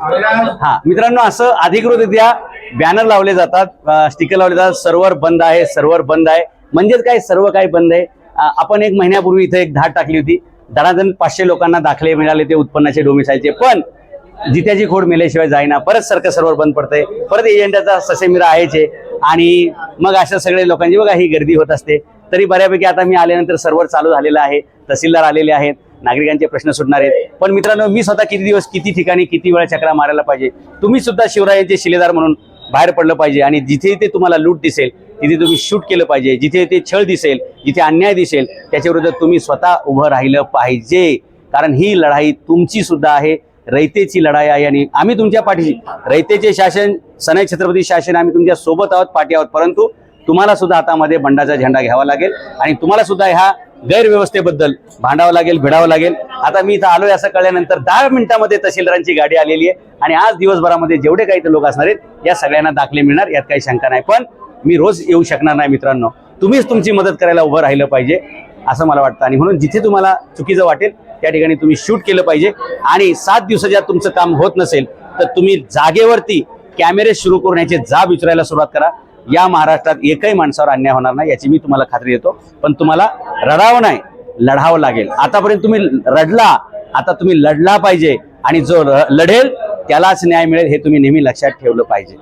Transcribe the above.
हा. मित्रांनो असं अधिकृतरित्या बॅनर लावले जातात. स्टिकर लावले जातात. सर्व्हर बंद आहे सर्व्हर बंद आहे. म्हणजेच काय? सर्व काही बंद आहे? आपण एक महिन्यापूर्वी इथे एक धाड टाकली होती. दणादण पाचशे लोकांना दाखले मिळाले ते उत्पन्नाचे डोमिसायचे पण जित्याची खोड मेल्याशिवाय जाईना. परत सारखं सर्व्हर बंद पडतंय. परत एजंटाचा ससेमिरा आहेच आहे. आणि मग अशा सगळे लोकांची बघा ही गर्दी होत असते. तरी बऱ्यापैकी आता मी आल्यानंतर सर्व्हर चालू झालेला आहे. तहसीलदार आलेले आहेत. नागरिकांचे प्रश्न सुटणार आहेत. पण मित्रांनो मी स्वतः किती दिवस किती ठिकाणी किती वेळा चक्रा मारायला पाहिजे? तुम्ही सुद्धा शिवरायांचे शिलेदार म्हणून बाहेर पडलं पाहिजे आणि जिथे ते तुम्हाला लूट दिसेल तिथे तुम्ही शूट केलं पाहिजे. जिथे ते छळ दिसेल जिथे अन्याय दिसेल त्याच्या विरुद्ध तुम्ही स्वतः उभं राहिलं पाहिजे. कारण ही लढाई तुमची सुद्धा आहे रयतेची लढाई आहे आणि आम्ही तुमच्या पाठीशी. रयतेचे शासन सनय छत्रपती शासन आम्ही तुमच्यासोबत आहोत पाठी आहोत. परंतु तुम्हाला सुद्धा हातामध्ये बंडाचा झेंडा घ्यावा लागेल आणि तुम्हाला सुद्धा ह्या गैरव्यवस्थेबद्दल भांडावं लागेल भिडावं लागेल. आता मी इथं आलोय असं कळल्यानंतर दहा मिनिटांमध्ये तहसीलदारांची गाडी आलेली आहे. आणि आज दिवसभरामध्ये जेवढे काही ते लोक असणार आहेत या सगळ्यांना दाखले मिळणार यात काही शंका नाही. पण मी रोज येऊ शकणार नाही मित्रांनो. तुम्हीच तुमची मदत करायला उभं राहिलं पाहिजे असं मला वाटतं. आणि म्हणून जिथे तुम्हाला चुकीचं वाटेल त्या ठिकाणी तुम्ही शूट केलं पाहिजे. आणि सात दिवसाच्या तुमचं काम होत नसेल तर तुम्ही जागेवरती कॅमेरे सुरू करून याचे जाब विचारायला सुरुवात करा. या महाराष्ट्रात एकही माणसावर अन्याय होणार नाही याची मी तुम्हाला खात्री देतो. पण तुम्हाला रडावं नाही लढावं लागेल. आतापर्यंत तुम्ही रडला आता तुम्ही लढला पाहिजे आणि जो लढेल त्यालाच न्याय मिळेल हे तुम्ही नेहमी लक्षात ठेवलं पाहिजे.